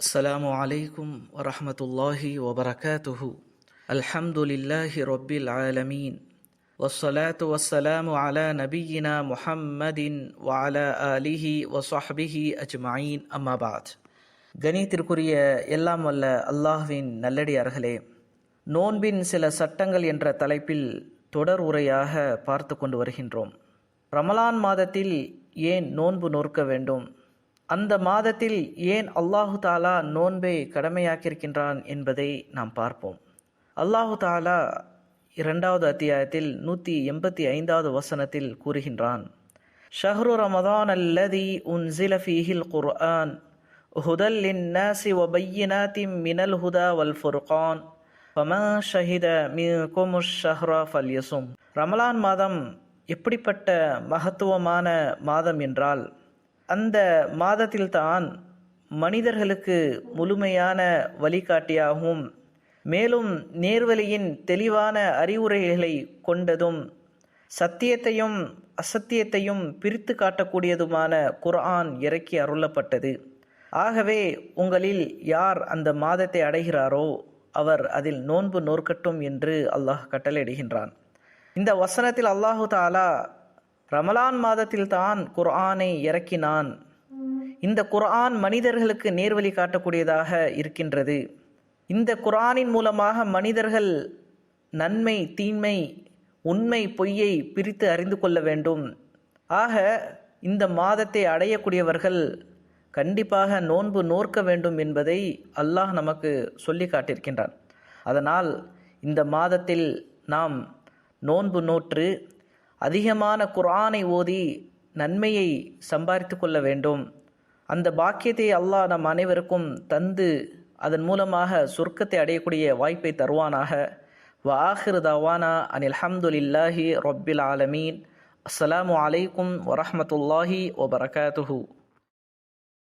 السلام عليكم ورحمة الله وبركاته الحمد لله رب العالمين والصلاة والسلام على نبينا محمد وعلى آله وصحبه أجمعين أما بعد கணித்திற்குரிய எல்லாம் வல்ல அல்லாஹ்வின் நல்லடியார்களே நோன்பின் சில சட்டங்கள் என்ற தலைப்பில் தொடர் உரையாக பார்த்து கொண்டு வருகின்றோம் ரமலான் மாதத்தில் ஏன் நோன்பு நோற்க வேண்டும் அந்த மாதத்தில் ஏன் அல்லாஹு தாலா நோன்பை கடமையாக்கியிருக்கின்றான் என்பதை நாம் பார்ப்போம். அல்லாஹு தாலா இரண்டாவது அத்தியாயத்தில் நூற்றி எண்பத்தி ஐந்தாவது வசனத்தில் கூறுகின்றான். ஷஹ்ரு ரமதான் அல்லதி உன் ஃபீஹில் குர்ஆன் ஹுதல் லின்னாசி வபையினாத்தின் மினல் ஹுதா வல் ஃபுர்கான் ஃபமா ஷஹித மிகுமு ஷஹ்ரா ஃபல்யசும் ரமலான் மாதம் எப்படிப்பட்ட மகத்துவமான மாதம் என்றால் அந்த மாதத்தில்தான் மனிதர்களுக்கு முழுமையான வழிகாட்டியாகவும் மேலும் நேர்வழியின் தெளிவான அறிவுரைகளை கொண்டதும் சத்தியத்தையும் அசத்தியத்தையும் பிரித்து காட்டக்கூடியதுமான குர்ஆன் இறக்கி அருளப்பட்டது. ஆகவே உங்களில் யார் அந்த மாதத்தை அடைகிறாரோ அவர் அதில் நோன்பு நோற்கட்டும் என்று அல்லாஹ் கட்டளையிடுகின்றான். இந்த வசனத்தில் அல்லாஹு தாலா ரமலான் மாதத்தில் தான் குர்ஆனை இறக்கினான். இந்த குர்ஆன் மனிதர்களுக்கு நேர்வழி காட்டக்கூடியதாக இருக்கின்றது. இந்த குர்ஆனின் மூலமாக மனிதர்கள் நன்மை தீன்மை உண்மை பொய்யை பிரித்து அறிந்து கொள்ள வேண்டும். ஆக இந்த மாதத்தை அடையக்கூடியவர்கள் கண்டிப்பாக நோன்பு நோர்க்க வேண்டும் என்பதை அல்லாஹ் நமக்கு சொல்லி காட்டியிருக்கின்றான். அதனால் இந்த மாதத்தில் நாம் நோன்பு நோற்று அதிகமான குரானை ஓதி நன்மையை சம்பாதித்து கொள்ள வேண்டும். அந்த பாக்கியத்தை அல்லாஹ் நம் அனைவருக்கும் தந்து அதன் மூலமாக சொர்க்கத்தை அடையக்கூடிய வாய்ப்பை தருவானாக. வாஹிர் தவானா அனில் ஹம்துலில்லாஹி ரொப்பில் ஆலமீன். அஸ்ஸலாமு அலைக்கும் வரமத்துல்லாஹி ஒபரகாத்துஹூ